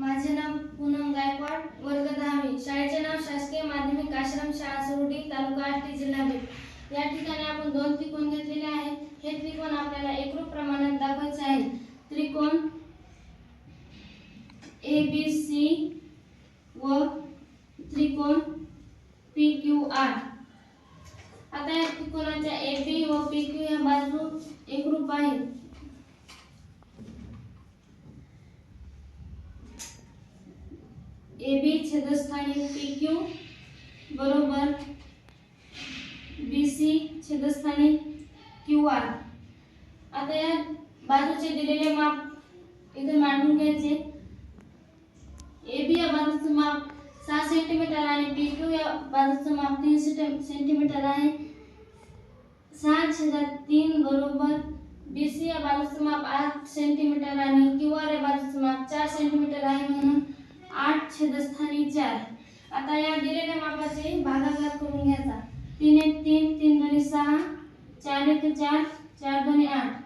माझे नाव पूनम गायकवाड वर्ग दहावी. शाळेचे नाव शासकीय माध्यमिक आश्रम शाळा सुरुडी तालुका आष्टी जिल्हा बीड. या ठिकाणी आपण दोन त्रिकोण घेतलेले आहेत. हे त्रिकोण आपल्याला एकरूप प्रमाणात दाखवायचे आहे त्रिकोण ए बी सी व त्रिकोण पी क्यू आर आता या त्रिकोणाच्या ए बी व पी क्यू या बाजू एकरूप आहेत. ए बी छेदस्थानी पी क्यू बरोबर बी सी छेदस्थानी क्यू आर आता या बाजूचे दिलेले माप इथे मांडून घ्यायचे. ए बी या बाजूचं माप सहा सेंटीमीटर आणि पी क्यू या बाजूचं माप तीन सेंटीमीटर आहे. सहा छेदात तीन बरोबर बी सी या बाजूचं माप आठ सेंटीमीटर आणि क्यू आर या बाजूचं माप चार सेंटीमीटर आहे म्हणून छेदस्थानी चार. आता या दिलेल्या मापाचे भागाकार करून घ्यायचा. तीन एक तीन तीन दोन्ही सहा चार एक चार चार दोन्ही आठ.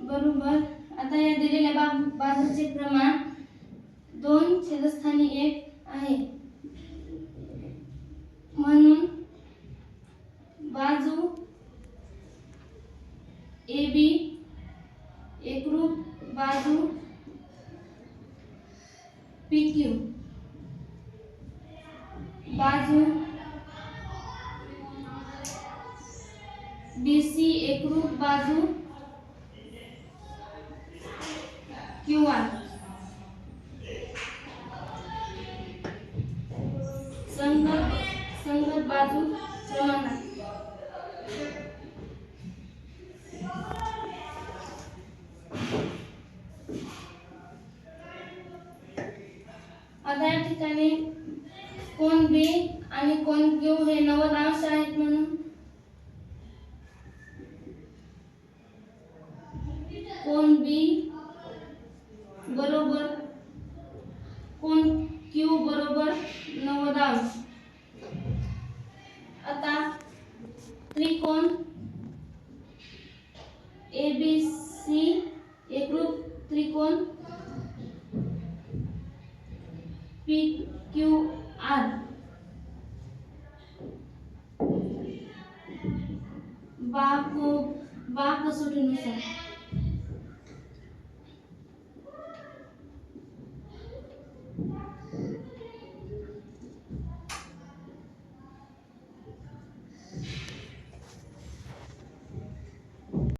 बरोबर. आता या दिलेल्या बाब बाजूचे प्रमाण दोन छेदस्थानी एक आहे. म्हणून बाजू ए बी एकरूप बाजू पी क्यू बाजू. बी सी एकरूप बाजू. क्यू आर संगत संगत बाजू. प्रमाणात आता या ठिकाणी कोण बी आणि कोण क्यू हे नवदांश आहेत म्हणून. कोण बी बरोबर कोण क्यू बरोबर नवदांश आता त्रिकोण ए बी सी एकरूप त्रिकोण पी क्यू आर बा को बा कसोटीनुसार